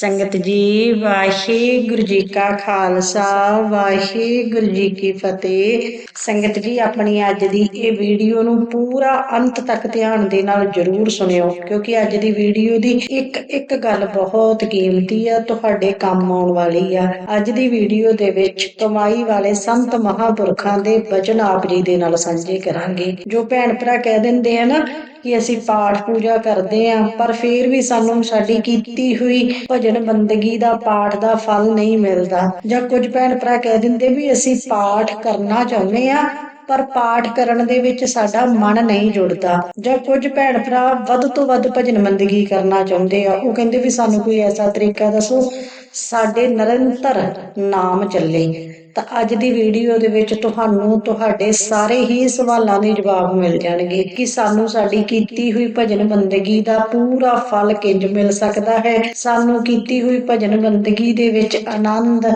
ਸੰਗਤ ਜੀ, ਵਾਹਿਗੁਰੂ ਜੀ ਕਾ ਖਾਲਸਾ, ਵਾਹਿਗੁਰੂ ਜੀ ਕੀ ਫਤਿਹ। ਸੰਗਤ ਜੀ, ਆਪਣੀ ਅੱਜ ਦੀ ਇਹ ਵੀਡੀਓ ਨੂੰ ਪੂਰਾ ਅੰਤ ਤੱਕ ਧਿਆਨ ਦੇ ਨਾਲ ਜਰੂਰ ਸੁਣਿਓ, ਕਿਉਂਕਿ ਅੱਜ ਦੀ ਵੀਡੀਓ ਦੀ ਇੱਕ ਇੱਕ ਗੱਲ ਬਹੁਤ ਕੀਮਤੀ ਆ, ਤੁਹਾਡੇ ਕੰਮ ਆਉਣ ਵਾਲੀ ਆ। ਅੱਜ ਦੀ ਵੀਡੀਓ ਦੇ ਵਿੱਚ ਕਮਾਈ ਵਾਲੇ ਸੰਤ ਮਹਾਪੁਰਖਾਂ ਦੇ ਬਚਨ ਆਪ ਜੀ ਦੇ ਨਾਲ ਸਾਂਝੇ ਕਰਾਂਗੇ। ਜੋ ਭੈਣ ਭਰਾ ਕਹਿ ਦਿੰਦੇ ਆ ਨਾ ਕਿ ਅਸੀਂ ਪਾਠ ਪੂਜਾ ਕਰਦੇ ਆਂ, ਪਰ ਫਿਰ ਵੀ ਸਾਨੂੰ ਸਾਡੀ ਕੀਤੀ ਹੋਈ ਭਜਨ ਬੰਦਗੀ ਦਾ ਪਾਠ ਦਾ ਫਲ ਨਹੀਂ ਮਿਲਦਾ। ਜਾਂ ਕੁਝ ਭੈਣ ਭਰਾ ਕਹਿ ਦਿੰਦੇ ਵੀ ਅਸੀਂ ਪਾਠ ਕਰਨਾ ਚਾਹੁੰਦੇ ਆ, ਪਰ ਪਾਠ ਕਰਨ ਦੇ ਵਿੱਚ ਸਾਡਾ ਮਨ ਨਹੀਂ ਜੁੜਦਾ। ਜਾਂ ਕੁਝ ਭੈਣ ਭਰਾ ਵੱਧ ਤੋਂ ਵੱਧ ਭਜਨ ਬੰਦਗੀ ਕਰਨਾ ਚਾਹੁੰਦੇ ਆ, ਉਹ ਕਹਿੰਦੇ ਵੀ ਸਾਨੂੰ ਕੋਈ ਐਸਾ ਤਰੀਕਾ ਦੱਸੋ, ਸਾਡੇ ਨਿਰੰਤਰ ਨਾਮ ਚੱਲੇ। ਤਾਂ ਅੱਜ ਦੀ ਵੀਡੀਓ ਦੇ ਵਿੱਚ ਤੁਹਾਨੂੰ ਤੁਹਾਡੇ ਸਾਰੇ ਹੀ ਸਵਾਲਾਂ ਦੇ ਜਵਾਬ ਮਿਲ ਜਾਣਗੇ ਕਿ ਸਾਨੂੰ ਸਾਡੀ ਕੀਤੀ ਹੋਈ ਭਜਨ ਬੰਦਗੀ ਦਾ ਪੂਰਾ ਫਲ ਕਿੰਜ ਮਿਲ ਸਕਦਾ ਹੈ? ਸਾਨੂੰ ਕੀਤੀ ਹੋਈ ਭਜਨ ਬੰਦਗੀ ਦੇ ਵਿੱਚ ਆਨੰਦ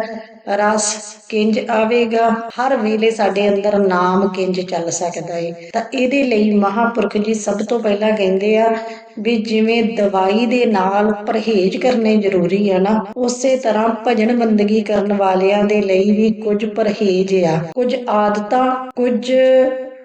ਰਸ ਕਿੰਜ ਆਵੇਗਾ? ਹਰ ਵੇਲੇ ਸਾਡੇ ਅੰਦਰ ਨਾਮ ਕਿੰਜ ਚੱਲ ਸਕਦਾ ਹੈ ਤਾਂ ਇਹਦੇ ਲਈ ਮਹਾਪੁਰਖ ਜੀ ਸਭ ਤੋਂ ਪਹਿਲਾਂ ਕਹਿੰਦੇ ਆ ਵੀ ਜਿਵੇਂ ਦਵਾਈ ਦੇ ਨਾਲ ਪਰਹੇਜ਼ ਕਰਨੇ ਜ਼ਰੂਰੀ ਆ ਨਾ, ਉਸੇ ਤਰ੍ਹਾਂ ਭਜਨ ਬੰਦਗੀ ਕਰਨ ਵਾਲਿਆਂ ਦੇ ਲਈ ਵੀ ਕੁਝ ਪਰਹੇਜ਼ ਆ। ਕੁਝ ਆਦਤਾਂ, ਕੁਝ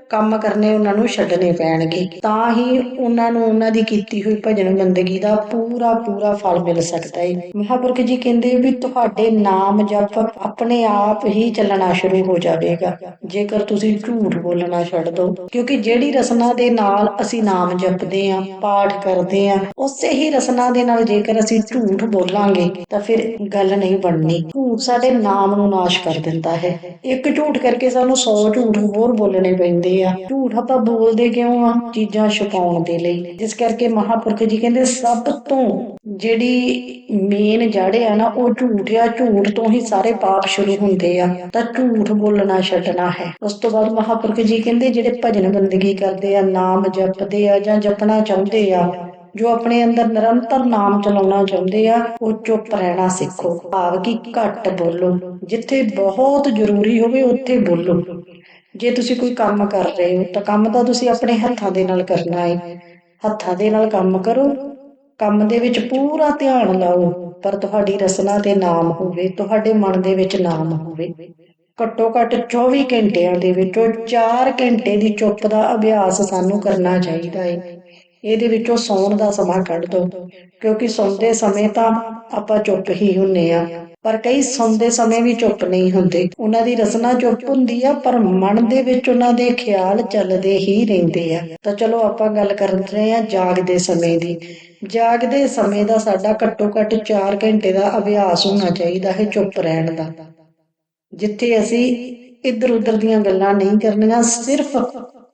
ਕੰਮ ਕਰਨੇ ਉਹਨਾਂ ਨੂੰ ਛੱਡਣੇ ਪੈਣਗੇ। ਤਾਂ ਹੀ ਉਹਨਾਂ ਨੂੰ ਉਹਨਾਂ ਦੀ ਕੀਤੀ ਹੋਈ ਭਜਨ ਬੰਦਗੀ ਦਾ ਪੂਰਾ ਪੂਰਾ ਫਲ ਮਿਲ ਸਕਦਾ ਹੈ ਮਹਾਪੁਰਖ ਜੀ ਕਹਿੰਦੇ ਵੀ ਤੁਹਾਡੇ ਨਾਮ ਜਪ ਆਪਣੇ ਆਪ ਹੀ ਚੱਲਣਾ ਸ਼ੁਰੂ ਹੋ ਜਾਵੇਗਾ। ਜੇਕਰ ਤੁਸੀਂ ਝੂਠ ਬੋਲਣਾ ਛੱਡ ਦਿਓ ਕਿਉਂਕਿ ਜਿਹੜੀ ਰਸਨਾ ਦੇ ਨਾਲ ਅਸੀਂ ਨਾਮ ਜਪਦੇ ਆਂ, ਪਾਠ ਕਰਦੇ ਆਂ, ਉਸੇ ਹੀ ਰਸਨਾ ਦੇ ਨਾਲ ਜੇਕਰ ਅਸੀਂ ਝੂਠ ਬੋਲਾਂਗੇ, ਤਾਂ ਫਿਰ ਗੱਲ ਨਹੀਂ ਬਣਨੀ। ਝੂਠ ਸਾਡੇ ਨਾਮ ਨੂੰ ਨਾਸ਼ ਕਰ ਦਿੰਦਾ ਹੈ। ਇੱਕ ਝੂਠ ਕਰਕੇ ਸਾਨੂੰ 100 ਝੂਠ ਹੋਰ ਬੋਲਣੇ ਪੈਂਦੇ ਆ। ਝੂਠ ਆਪਾਂ ਬੋਲਦੇ ਕਿਉਂ ਆ? ਚੀਜ਼ਾਂ ਛੁਪਾਉਣ ਦੇ ਲਈ। ਜਿਸ ਕਰਕੇ ਮਹਾਪੁਰਖ ਜੀ ਕਹਿੰਦੇ, ਸਭ ਤੋਂ ਜਿਹੜੀ ਮੇਨ ਜੜ ਆ ਨਾ, ਉਹ ਝੂਠ ਆ। ਝੂਠ ਤੋਂ ਹੀ ਸਾਰੇ ਪਾਪ ਸ਼ੁਰੂ ਹੁੰਦੇ ਆ। ਤਾਂ ਝੂਠ ਬੋਲਣਾ ਛੱਡਣਾ ਹੈ। ਉਸ ਤੋਂ ਬਾਅਦ ਮਹਾਪੁਰਖ ਜੀ ਕਹਿੰਦੇ, ਜਿਹੜੇ ਭਜਨ ਬੰਦਗੀ ਕਰਦੇ ਆ, ਨਾਮ ਜਪਦੇ ਆ ਜਾਂ ਜਪਣਾ ਚਾਹੁੰਦੇ ਆ, ਜੋ ਆਪਣੇ ਅੰਦਰ ਨਿਰੰਤਰ ਨਾਮ ਚਲਾਉਣਾ ਚਾਹੁੰਦੇ ਆ, ਉਹ ਚੁੱਪ ਰਹਿਣਾ ਸਿੱਖੋ। ਭਾਵ ਕਿ ਘੱਟ ਬੋਲੋ। ਜਿੱਥੇ ਬਹੁਤ ਜ਼ਰੂਰੀ ਹੋਵੇ, ਉੱਥੇ ਬੋਲੋ। ਜੇ ਤੁਸੀਂ ਕੋਈ ਕੰਮ ਕਰ ਰਹੇ ਹੋ, ਤਾਂ ਕੰਮ ਤਾਂ ਤੁਸੀਂ ਆਪਣੇ ਹੱਥਾਂ ਦੇ ਨਾਲ ਕਰਨਾ ਹੈ। ਹੱਥਾਂ ਦੇ ਨਾਲ ਕੰਮ ਕਰੋ। ਕੰਮ ਦੇ ਵਿੱਚ ਪੂਰਾ ਧਿਆਨ ਲਾਓ, ਪਰ ਤੁਹਾਡੀ ਰਸਨਾ ਤੇ ਨਾਮ ਹੋਵੇ, ਤੁਹਾਡੇ ਮਨ ਦੇ ਵਿੱਚ ਨਾਮ ਹੋਵੇ। ਘੱਟੋ ਘੱਟ 24 ਘੰਟਿਆਂ ਦੇ ਵਿੱਚੋਂ 4 ਘੰਟੇ ਦੀ ਚੁੱਪ ਦਾ ਅਭਿਆਸ ਸਾਨੂੰ ਕਰਨਾ ਚਾਹੀਦਾ ਹੈ। ਇਹਦੇ ਵਿੱਚੋਂ ਸੌਣ ਦਾ ਸਮਾਂ ਕੱਢ ਦਿਓ, ਕਿਉਂਕਿ ਸੌਂਦੇ ਸਮੇਂ ਤਾਂ ਆਪਾਂ ਚੁੱਪ ਹੀ ਹੁੰਨੇ ਆ। ਪਰ ਕਈ ਸੌਂਦੇ ਸਮੇਂ ਵੀ ਚੁੱਪ ਨਹੀਂ ਹੁੰਦੇ। ਉਹਨਾਂ ਦੀ ਰਸਨਾ ਚੁੱਪ ਹੁੰਦੀ ਆ, ਪਰ ਮਨ ਦੇ ਵਿੱਚ ਉਹਨਾਂ ਦੇ ਖਿਆਲ ਚੱਲਦੇ ਹੀ ਰਹਿੰਦੇ ਆ। ਤਾਂ ਚਲੋ ਆਪਾਂ ਗੱਲ ਕਰ ਰਹੇ ਆ ਜਾਗਦੇ ਸਮੇਂ ਦੀ। ਜਾਗਦੇ ਸਮੇਂ ਦਾ ਸਾਡਾ ਘੱਟੋ ਘੱਟ 4 ਘੰਟੇ ਦਾ ਅਭਿਆਸ ਹੋਣਾ ਚਾਹੀਦਾ ਹੈ ਚੁੱਪ ਰਹਿਣ ਦਾ। ਜਿੱਥੇ ਅਸੀਂ ਇੱਧਰ ਉੱਧਰ ਦੀਆਂ ਗੱਲਾਂ ਨਹੀਂ ਕਰਨੀਆਂ, ਸਿਰਫ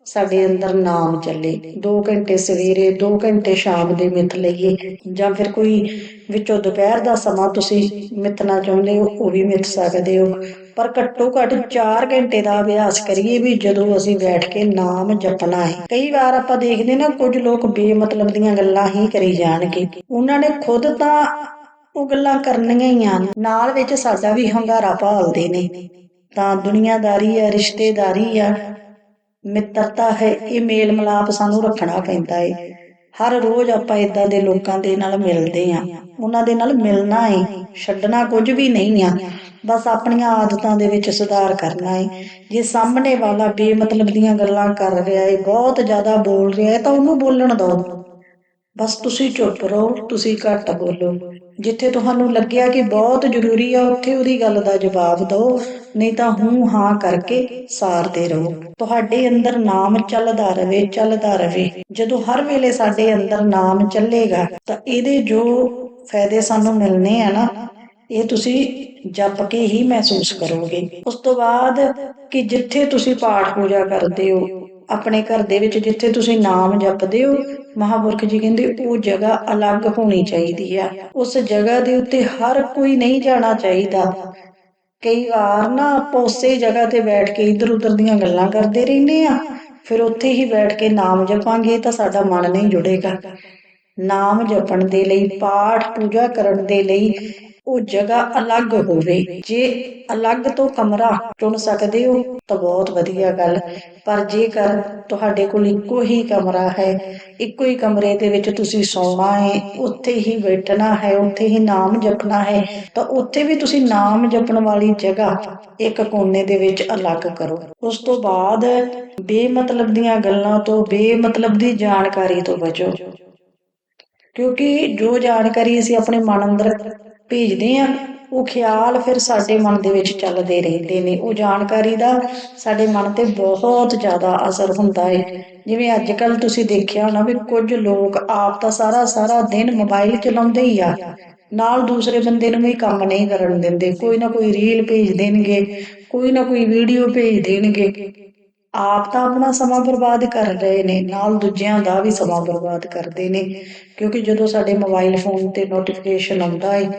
ਸਾਡੇ ਅੰਦਰ ਨਾਮ ਚੱਲੇ। 2 ਘੰਟੇ ਸਵੇਰੇ 2 ਘੰਟੇ ਸ਼ਾਮ ਦੇ ਮਿੱਥ ਲਈਏ। ਜਾਂ ਫਿਰ ਕੋਈ ਵਿੱਚੋਂ ਦੁਪਹਿਰ ਦਾ ਸਮਾਂ ਤੁਸੀਂ ਮਿੱਥਣਾ ਚਾਹੁੰਦੇ ਹੋ, ਉਹ ਵੀ ਮਿੱਥ ਸਕਦੇ ਹੋ। ਪਰ ਘੱਟੋ ਘੱਟ 4 ਘੰਟੇ ਦਾ ਅਭਿਆਸ ਕਰੀਏ ਵੀ ਜਦੋਂ ਅਸੀਂ ਬੈਠ ਕੇ ਨਾਮ ਜਪਣਾ ਹੈ। ਕਈ ਵਾਰ ਆਪਾਂ ਦੇਖਦੇ ਨਾ, ਕੁਝ ਲੋਕ ਬੇਮਤਲਬ ਦੀਆਂ ਗੱਲਾਂ ਹੀ ਕਰੀ ਜਾਣਗੇ। ਉਹਨਾਂ ਨੇ ਖੁਦ ਤਾਂ ਉਹ ਗੱਲਾਂ ਕਰਨੀਆਂ ਹੀ ਆ ਨਾਲ ਵਿੱਚ ਸਾਡਾ ਵੀ ਹੰਗਾਰਾ ਭਾਲਦੇ ਨੇ। ਤਾਂ ਦੁਨੀਆਦਾਰੀ ਆ ਰਿਸ਼ਤੇਦਾਰੀ ਆ ਮਿੱਤਰਤਾ ਹੈ, ਇਹ ਮੇਲ ਮਿਲਾਪ ਸਾਨੂੰ ਰੱਖਣਾ ਪੈਂਦਾ ਹੈ ਹਰ ਰੋਜ਼ ਆਪਾਂ ਇਦਾਂ ਦੇ ਲੋਕਾਂ ਦੇ ਨਾਲ ਮਿਲਦੇ ਆਂ। ਉਹਨਾਂ ਦੇ ਨਾਲ ਮਿਲਣਾ ਹੈ ਛੱਡਣਾ ਕੁਝ ਵੀ ਨਹੀਂ ਆ। ਬਸ ਆਪਣੀਆਂ ਆਦਤਾਂ ਦੇ ਵਿੱਚ ਸੁਧਾਰ ਕਰਨਾ ਹੈ ਜੇ ਸਾਹਮਣੇ ਵਾਲਾ ਬੇਮਤਲਬ ਦੀਆਂ ਗੱਲਾਂ ਕਰ ਰਿਹਾ ਹੈ ਬਹੁਤ ਜ਼ਿਆਦਾ ਬੋਲ ਰਿਹਾ ਹੈ ਤਾਂ ਉਹਨੂੰ ਬੋਲਣ ਦਿਓ। ਬਸ ਤੁਸੀਂ ਚੁੱਪ ਰਹੋ, ਤੁਸੀਂ ਘੱਟ ਬੋਲੋ। ਜਿੱਥੇ ਤੁਹਾਨੂੰ ਲੱਗਿਆ ਕਿ ਬਹੁਤ ਜ਼ਰੂਰੀ ਆ, ਉੱਥੇ ਉਹਦੀ ਗੱਲ ਦਾ ਜਵਾਬ ਦਿਓ। ਨਹੀਂ ਤਾਂ ਹੂੰ ਹਾਂ ਕਰਕੇ ਸਾਰਦੇ ਰਹੋ। ਤੁਹਾਡੇ ਅੰਦਰ ਨਾਮ ਚੱਲਦਾ ਰਵੇ ਚੱਲਦਾ ਰਵੇ। ਜਦੋਂ ਹਰ ਵੇਲੇ ਸਾਡੇ ਅੰਦਰ ਨਾਮ ਚੱਲੇਗਾ, ਤਾਂ ਇਹਦੇ ਜੋ ਫਾਇਦੇ ਸਾਨੂੰ ਮਿਲਨੇ ਆ ਨਾ, ਇਹ ਤੁਸੀਂ ਜਪ ਕੇ ਹੀ ਮਹਿਸੂਸ ਕਰੋਗੇ। ਉਸ ਤੋਂ ਬਾਅਦ ਕਿ ਜਿੱਥੇ ਤੁਸੀਂ ਪਾਠ ਪੂਜਾ ਕਰਦੇ ਹੋ ਆਪਣੇ ਘਰ ਦੇ ਵਿੱਚ ਜਿੱਥੇ ਤੁਸੀਂ ਨਾਮ ਜਪਦੇ ਹੋ, ਮਹਾਪੁਰਖ ਜੀ ਕਹਿੰਦੇ ਉਹ ਜਗ੍ਹਾ ਅਲੱਗ ਹੋਣੀ ਚਾਹੀਦੀ ਆ। ਉਸ ਜਗ੍ਹਾ ਦੇ ਉੱਤੇ ਹਰ ਕੋਈ ਨਹੀਂ ਜਾਣਾ ਚਾਹੀਦਾ। ਕਈ ਵਾਰ ਨਾ ਆਪਾਂ ਉਸੇ ਜਗ੍ਹਾ ਤੇ ਬੈਠ ਕੇ ਇੱਧਰ ਉੱਧਰ ਦੀਆਂ ਗੱਲਾਂ ਕਰਦੇ ਰਹਿੰਦੇ ਆ। ਫਿਰ ਉੱਥੇ ਹੀ ਬੈਠ ਕੇ ਨਾਮ ਜਪਾਂਗੇ ਤਾਂ ਸਾਡਾ ਮਨ ਨਹੀਂ ਜੁੜੇਗਾ। ਨਾਮ ਜਪਣ ਦੇ ਲਈ, ਪਾਠ ਪੂਜਾ ਕਰਨ ਦੇ ਲਈ ਉਹ ਜਗ੍ਹਾ ਅਲੱਗ ਹੋਵੇ। ਜੇ ਅਲੱਗ ਤੋਂ ਕਮਰਾ ਚੁਣ ਸਕਦੇ ਹੋ, ਤਾਂ ਬਹੁਤ ਵਧੀਆ ਗੱਲ। ਪਰ ਜੇਕਰ ਤੁਹਾਡੇ ਕੋਲ ਇੱਕੋ ਹੀ ਕਮਰਾ ਹੈ, ਇੱਕੋ ਹੀ ਕਮਰੇ ਦੇ ਵਿੱਚ ਤੁਸੀਂ ਸੌਣਾ ਹੈ, ਉੱਥੇ ਹੀ ਬੈਠਣਾ ਹੈ, ਉੱਥੇ ਹੀ ਨਾਮ ਜਪਣਾ ਹੈ, ਤਾਂ ਉੱਥੇ ਵੀ ਤੁਸੀਂ ਨਾਮ ਜਪਣ ਵਾਲੀ ਜਗ੍ਹਾ ਇੱਕ ਕੋਨੇ ਦੇ ਵਿੱਚ ਅਲੱਗ ਕਰੋ। ਉਸ ਤੋਂ ਬਾਅਦ ਬੇਮਤਲਬ ਦੀਆਂ ਗੱਲਾਂ ਤੋਂ, ਬੇਮਤਲਬ ਦੀ ਜਾਣਕਾਰੀ ਤੋਂ ਬਚੋ। ਕਿਉਂਕਿ ਜੋ ਜਾਣਕਾਰੀ ਅਸੀਂ ਆਪਣੇ ਮਨ ਅੰਦਰ ਭੇਜਦੇ ਆ ਉਹ ਖਿਆਲ ਫਿਰ ਸਾਡੇ ਮਨ ਦੇ ਵਿੱਚ ਚੱਲਦੇ ਰਹਿੰਦੇ ਨੇ। ਉਹ ਜਾਣਕਾਰੀ ਦਾ ਸਾਡੇ ਮਨ ਤੇ ਬਹੁਤ ਜ਼ਿਆਦਾ ਅਸਰ ਹੁੰਦਾ ਹੈ ਜਿਵੇਂ ਅੱਜ ਕੱਲ ਤੁਸੀਂ ਦੇਖਿਆ ਹੋਣਾ ਵੀ ਕੁਝ ਲੋਕ ਆਪ ਤਾਂ ਸਾਰਾ ਸਾਰਾ ਦਿਨ ਮੋਬਾਈਲ ਚਲਾਉਂਦੇ ਹੀ ਆ। ਨਾਲ ਦੂਸਰੇ ਬੰਦੇ ਨੂੰ ਵੀ ਕੰਮ ਨਹੀਂ ਕਰਨ ਦਿੰਦੇ। ਕੋਈ ਨਾ ਕੋਈ ਰੀਲ ਭੇਜ ਦੇਣਗੇ। ਕੋਈ ਨਾ ਕੋਈ ਵੀਡੀਓ ਭੇਜ ਦੇਣਗੇ। ਆਪ ਤਾਂ ਆਪਣਾ ਸਮਾਂ ਬਰਬਾਦ ਕਰ ਰਹੇ ਨੇ, ਨਾਲ ਦੂਜਿਆਂ ਦਾ ਵੀ ਸਮਾਂ ਬਰਬਾਦ ਕਰਦੇ ਨੇ। ਕਿਉਂਕਿ ਜਦੋਂ ਸਾਡੇ ਮੋਬਾਈਲ ਫੋਨ ਤੇ ਨੋਟੀਫਿਕੇਸ਼ਨ ਆਉਂਦਾ ਹੈ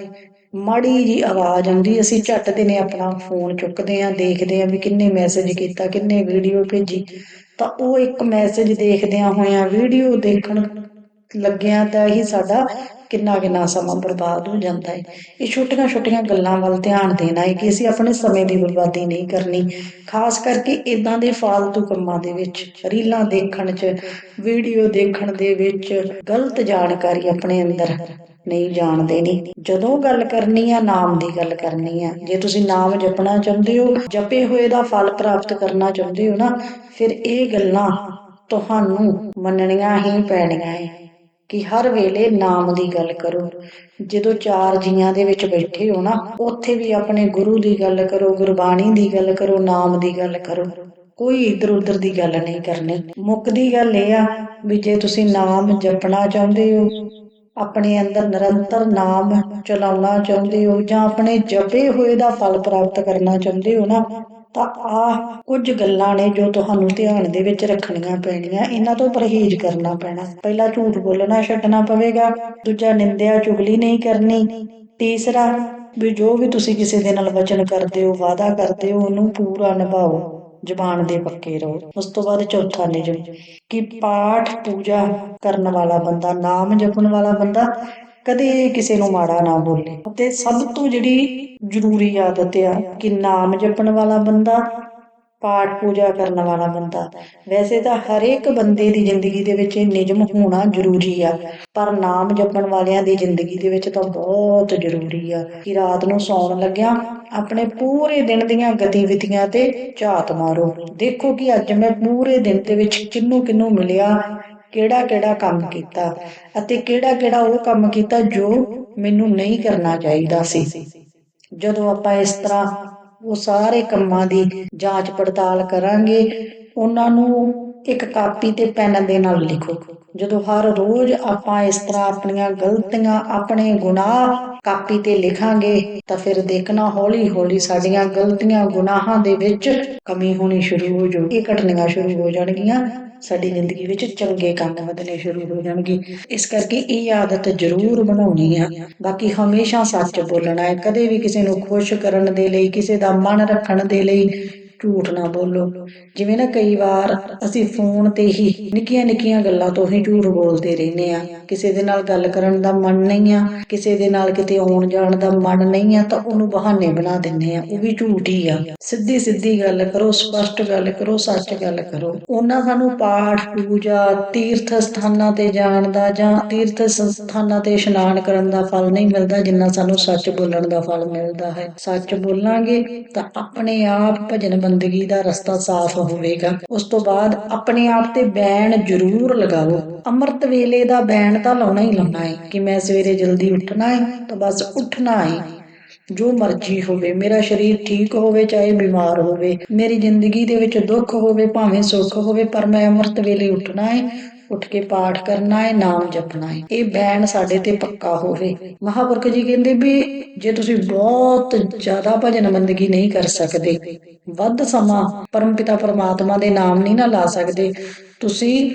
ਮਾੜੀ ਜੀ ਆਵਾਜ਼ ਆਉਂਦੀ ਅਸੀਂ ਝੱਟ ਨੇ ਆਪਣਾ ਫੋਨ ਚੁੱਕਦੇ ਆਂ, ਦੇਖਦੇ ਆਂ ਵੀ ਕਿੰਨੇ ਮੈਸੇਜ ਕੀਤਾ, ਕਿੰਨੇ ਵੀਡੀਓ ਭੇਜੀ। ਤਾਂ ਉਹ ਇੱਕ ਮੈਸੇਜ ਦੇਖਦਿਆਂ ਹੋਇਆਂ ਵੀਡੀਓ ਦੇਖਣ ਲੱਗਿਆਂ ਤਾਂ ਹੀ ਸਾਡਾ ਕਿੰਨਾ ਕਿੰਨਾ ਸਮਾਂ ਬਰਬਾਦ ਹੋ ਜਾਂਦਾ ਹੈ ਇਹ ਛੋਟੀਆਂ ਛੋਟੀਆਂ ਗੱਲਾਂ ਵੱਲ ਧਿਆਨ ਦੇਣਾ ਹੈ ਕਿ ਅਸੀਂ ਆਪਣੇ ਸਮੇਂ ਦੀ ਬਰਬਾਦੀ ਨਹੀਂ ਕਰਨੀ। ਖਾਸ ਕਰਕੇ ਇਦਾਂ ਦੇ ਫਾਲਤੂ ਕੰਮਾਂ ਦੇ ਵਿੱਚ, ਰੀਲਾਂ ਦੇਖਣ 'ਚ, ਵੀਡੀਓ ਦੇਖਣ ਦੇ ਵਿੱਚ ਗਲਤ ਜਾਣਕਾਰੀ ਆਪਣੇ ਅੰਦਰ ਨਹੀਂ ਜਾਣਦੇ ਦੇਣੀ ਜਦੋਂ ਗੱਲ ਕਰਨੀ ਆ, ਨਾਮ ਦੀ ਗੱਲ ਕਰਨੀ ਆ। ਜੇ ਤੁਸੀਂ ਨਾਮ ਜਪਣਾ ਚਾਹੁੰਦੇ ਹੋ, ਜਪੇ ਹੋਏ ਦਾ ਫਲ ਪ੍ਰਾਪਤ ਕਰਨਾ ਚਾਹੁੰਦੇ ਹੋ ਨਾ, ਫਿਰ ਇਹ ਗੱਲਾਂ ਤੁਹਾਨੂੰ ਮੰਨਣੀਆਂ ਹੀ ਪੈਣੀਆਂ ਹੈ ਕਿ ਹਰ ਵੇਲੇ ਨਾਮ ਦੀ ਗੱਲ ਕਰੋ। ਜਦੋਂ ਚਾਰ ਜੀਆਂ ਦੇ ਵਿੱਚ ਬੈਠੇ ਹੋ ਨਾ, ਉੱਥੇ ਵੀ ਆਪਣੇ ਗੁਰੂ ਦੀ ਗੱਲ ਕਰੋ, ਗੁਰਬਾਣੀ ਦੀ ਗੱਲ ਕਰੋ, ਨਾਮ ਦੀ ਗੱਲ ਕਰੋ। ਕੋਈ ਇਧਰ ਉਧਰ ਦੀ ਗੱਲ ਨਹੀਂ ਕਰਨੀ। ਮੁੱਕਦੀ ਗੱਲ ਇਹ ਆ ਵੀ ਜੇ ਤੁਸੀਂ ਨਾਮ ਜਪਣਾ ਚਾਹੁੰਦੇ ਹੋ, ਆਪਣੇ ਅੰਦਰ ਨਿਰੰਤਰ ਨਾਮ ਚਲਾਉਣਾ ਚਾਹੁੰਦੇ ਹੋ ਜਾਂ ਆਪਣੇ ਜਪੇ ਹੋਏ ਦਾ ਫਲ ਪ੍ਰਾਪਤ ਕਰਨਾ ਚਾਹੁੰਦੇ ਹੋ ਨਾ ਤਾਂ ਆ ਕੁਝ ਗੱਲਾਂ ਨੇ ਜੋ ਤੁਹਾਨੂੰ ਧਿਆਨ ਦੇ ਵਿੱਚ ਰੱਖਣੀਆਂ ਪੈਣੀਆਂ। ਇਹਨਾਂ ਤੋਂ ਪਰਹੇਜ਼ ਕਰਨਾ ਪੈਣਾ। ਪਹਿਲਾ ਝੂਠ ਬੋਲਣਾ ਛੱਡਣਾ ਪਵੇਗਾ। ਦੂਜਾ, ਨਿੰਦਿਆ ਚੁਗਲੀ ਨਹੀਂ ਕਰਨੀ। ਤੀਸਰਾ, ਵੀ ਜੋ ਵੀ ਤੁਸੀਂ ਕਿਸੇ ਦੇ ਨਾਲ ਵਚਨ ਕਰਦੇ ਹੋ, ਵਾਅਦਾ ਕਰਦੇ ਹੋ, ਉਹਨੂੰ ਪੂਰਾ ਨਿਭਾਓ। ਜ਼ਬਾਨ ਦੇ ਪੱਕੇ ਰਹੋ। ਉਸ ਤੋਂ ਬਾਅਦ ਚੌਥਾ ਨਿਯਮ, ਕਿ ਪਾਠ ਪੂਜਾ ਕਰਨ ਵਾਲਾ ਬੰਦਾ, ਨਾਮ ਜਪਣ ਵਾਲਾ ਬੰਦਾ ਕਦੇ ਕਿਸੇ ਨੂੰ ਮਾੜਾ ਨਾ ਬੋਲੇ। ਤੇ ਸਭ ਤੋਂ ਜਿਹੜੀ ਜ਼ਰੂਰੀ ਆਦਤ ਆ ਕਿ ਨਾਮ ਜਪਣ ਵਾਲਾ ਬੰਦਾ, ਪਾਠ ਪੂਜਾ ਕਰਨ ਵਾਲਾ ਬੰਦਾ। ਵੈਸੇ ਤਾਂ ਹਰੇਕ ਬੰਦੇ ਦੀ ਜ਼ਿੰਦਗੀ ਦੇ ਵਿੱਚ ਇਹ ਨਿਯਮ ਹੋਣਾ ਜ਼ਰੂਰੀ ਆ, ਪਰ ਨਾਮ ਜਪਣ ਵਾਲਿਆਂ ਦੀ ਜ਼ਿੰਦਗੀ ਦੇ ਵਿੱਚ ਤਾਂ ਬਹੁਤ ਜ਼ਰੂਰੀ ਆ ਕਿ ਰਾਤ ਨੂੰ ਸੌਣ ਲੱਗਿਆ ਆਪਣੇ ਪੂਰੇ ਦਿਨ ਦੀਆਂ ਗਤੀਵਿਧੀਆਂ ਤੇ ਝਾਤ ਮਾਰੋ। ਦੇਖੋ ਕਿ ਅੱਜ ਮੈਂ ਪੂਰੇ ਦਿਨ ਦੇ ਵਿੱਚ ਕਿੰਨੂੰ ਕਿੰਨੂੰ ਮਿਲਿਆ ਕਿਹੜਾ ਕਿਹੜਾ ਕੰਮ ਕੀਤਾ ਅਤੇ ਕਿਹੜਾ ਕਿਹੜਾ ਉਹ ਕੰਮ ਕੀਤਾ ਜੋ ਮੈਨੂੰ ਨਹੀਂ ਕਰਨਾ ਚਾਹੀਦਾ ਸੀ। ਜਦੋਂ ਆਪਾਂ ਇਸ ਤਰ੍ਹਾਂ ਉਹ ਸਾਰੇ ਕੰਮਾਂ ਦੀ ਜਾਂਚ ਪੜਤਾਲ ਕਰਾਂਗੇ, ਉਹਨਾਂ ਨੂੰ ਇੱਕ ਕਾਪੀ ਤੇ ਪੈਨ ਦੇ ਨਾਲ ਲਿਖੋ। ਜਦੋਂ ਹਰ ਰੋਜ਼ ਆਪਾਂ ਇਸ ਤਰ੍ਹਾਂ ਆਪਣੀਆਂ ਗਲਤੀਆਂ, ਆਪਣੇ ਗੁਨਾਹ ਕਾਪੀ ਤੇ ਲਿਖਾਂਗੇ, ਤਾਂ ਫਿਰ ਦੇਖਣਾ ਹੌਲੀ ਹੌਲੀ ਸਾਡੀਆਂ ਗਲਤੀਆਂ, ਗੁਨਾਹਾਂ ਦੇ ਵਿੱਚ ਕਮੀ ਹੋਣੀ ਸ਼ੁਰੂ ਹੋ ਜਾਊਗੀ ਇਹ ਘਟਨੀਆਂ ਸ਼ੁਰੂ ਹੋ ਜਾਣਗੀਆਂ। ਸਾਡੀ ਜ਼ਿੰਦਗੀ ਵਿੱਚ ਚੰਗੇ ਕੰਮ ਵਧਣੇ ਸ਼ੁਰੂ ਹੋ ਜਾਣਗੇ। ਇਸ ਕਰਕੇ ਇਹ ਆਦਤ ਜ਼ਰੂਰ ਬਣਾਉਣੀ ਆ। ਬਾਕੀ ਹਮੇਸ਼ਾ ਸੱਚ ਬੋਲਣਾ ਹੈ। ਕਦੇ ਵੀ ਕਿਸੇ ਨੂੰ ਖੁਸ਼ ਕਰਨ ਦੇ ਲਈ, ਕਿਸੇ ਦਾ ਮਨ ਰੱਖਣ ਦੇ ਲਈ ਝੂਠ ਨਾ ਬੋਲੋ। ਜਿਵੇਂ ਨਾ ਕਈ ਵਾਰ ਅਸੀਂ ਫੋਨ ਤੇ ਹੀ ਨਿੱਕੀਆਂ ਨਿੱਕੀਆਂ ਗੱਲਾਂ ਤੋਂ ਹੀ ਝੂਠ ਬੋਲਦੇ ਰਹਿੰਦੇ ਆ ਕਿਸੇ ਦੇ ਨਾਲ ਗੱਲ ਕਰਨ ਦਾ ਮਨ ਨਹੀਂ ਆ, ਕਿਸੇ ਦੇ ਨਾਲ ਕਿਤੇ ਆਉਣ ਜਾਣ ਦਾ ਮਨ ਨਹੀਂ ਆ, ਤਾਂ ਉਹਨੂੰ ਬਹਾਨੇ ਬਣਾ ਦਿੰਨੇ ਆ ਉਹ ਵੀ ਝੂਠ ਹੀ ਆ। ਸਿੱਧੀ ਸਿੱਧੀ ਗੱਲ ਕਰੋ, ਸਪਸ਼ਟ ਗੱਲ ਕਰੋ, ਸੱਚ ਗੱਲ ਕਰੋ। ਉਹਨਾਂ ਸਾਨੂੰ ਪਾਠ, ਪੂਜਾ, ਤੀਰਥ ਸਥਾਨਾਂ ਤੇ ਜਾਣ ਦਾ ਜਾਂ ਤੀਰਥ ਸਥਾਨਾਂ ਤੇ ਇਸ਼ਨਾਨ ਕਰਨ ਦਾ ਫਲ ਨਹੀਂ ਮਿਲਦਾ, ਜਿੰਨਾ ਸਾਨੂੰ ਸੱਚ ਬੋਲਣ ਦਾ ਫਲ ਮਿਲਦਾ ਹੈ। ਸੱਚ ਬੋਲਾਂਗੇ ਤਾਂ ਆਪਣੇ ਆਪ ਭਜਨ ਬੰਦਗੀ ਦਾ ਰਸਤਾ ਸਾਫ਼ ਹੋਵੇਗਾ। ਉਸ ਤੋਂ ਬਾਅਦ ਆਪਣੇ ਆਪ ਤੇ ਬੈਣ ਜ਼ਰੂਰ ਲਗਾਓ। ਅੰਮ੍ਰਿਤ ਵੇਲੇ ਦਾ ਬੈਣ ਤਾਂ ਲਾਉਣਾ ਹੀ ਲਾਉਣਾ ਹੈ ਕਿ ਮੈਂ ਸਵੇਰੇ ਜਲਦੀ ਉੱਠਣਾ ਹੈ ਤਾਂ ਬਸ ਉੱਠਣਾ ਹੈ ਜੋ ਮਰਜ਼ੀ ਹੋਵੇ, ਮੇਰਾ ਸਰੀਰ ਠੀਕ ਹੋਵੇ, ਚਾਹੇ ਬਿਮਾਰ ਹੋਵੇ, ਮੇਰੀ ਜ਼ਿੰਦਗੀ ਦੇ ਵਿੱਚ ਦੁੱਖ ਹੋਵੇ, ਭਾਵੇਂ ਸੁੱਖ ਹੋਵੇ, ਪਰ ਮੈਂ ਅੰਮ੍ਰਿਤ ਵੇਲੇ ਉੱਠਣਾ ਹੈ ਉੱਠ ਕੇ ਪਾਠ ਕਰਨਾ ਹੈ, ਨਾਮ ਜਪਣਾ ਹੈ। ਇਹ ਬੈਣ ਸਾਡੇ ਤੇ ਪੱਕਾ ਹੋਵੇ। ਮਹਾਪੁਰਖ ਜੀ ਕਹਿੰਦੇ ਵੀ ਜੇ ਤੁਸੀਂ ਬਹੁਤ ਜ਼ਿਆਦਾ ਭਜਨ ਬੰਦਗੀ ਨਹੀਂ ਕਰ ਸਕਦੇ, ਵੱਧ ਸਮਾਂ ਪਰਮਪਿਤਾ ਪਰਮਾਤਮਾ ਦੇ ਨਾਮ ਨਹੀਂ ਨਾ ਲਾ ਸਕਦੇ, ਤੁਸੀਂ